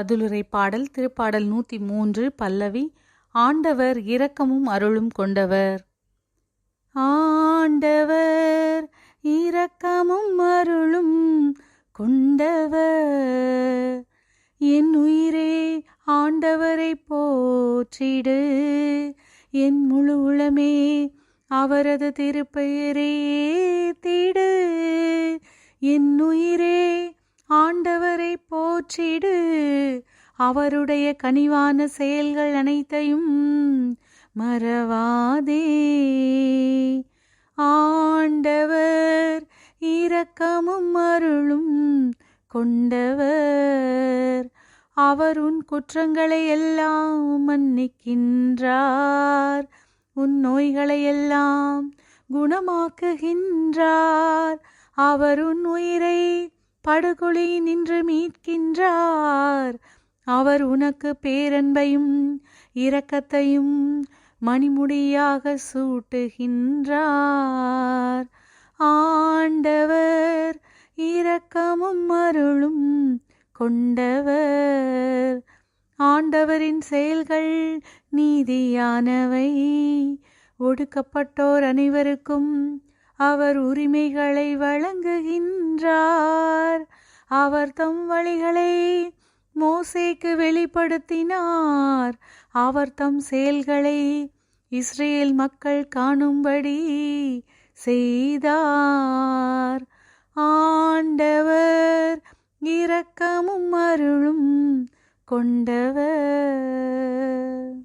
பதிலுரை பாடல் திருப்பாடல் நூற்றி மூன்று பல்லவி ஆண்டவர் இரக்கமும் அருளும் கொண்டவர். ஆண்டவர் இரக்கமும் அருளும் கொண்டவர். என் உயிரே ஆண்டவரை போற்றிடு. என் முழு உளமே அவரது திருப்பெயரே திடு என் உயிரே போற்றிடு. அவருடைய கனிவான செயல்கள் அனைத்தையும் மறவாதே. ஆண்டவர் இரக்கமும் அருளும் கொண்டவர். அவர் உன் குற்றங்களை எல்லாம் மன்னிக்கின்றார். உன் நோய்களை எல்லாம் குணமாக்குகின்றார். அவர் உன் உயிரை படுகொலை நின்று மீட்கின்றார். அவர் உனக்கு பேரன்பையும் இரக்கத்தையும் மணிமுடியாக சூட்டுகின்றார். ஆண்டவர் இரக்கமும் அருளும் கொண்டவர். ஆண்டவரின் செயல்கள் நீதியானவை. ஒடுக்கப்பட்டோர் அனைவருக்கும் அவர் உரிமைகளை வழங்குகின்றார். அவர் தம் வழிகளை மோசேக்கு வெளிப்படுத்தினார். அவர் தம் செயல்களை இஸ்ரேல் மக்கள் காணும்படி செய்தார். ஆண்டவர் இரக்கமும் அருளும் கொண்டவர்.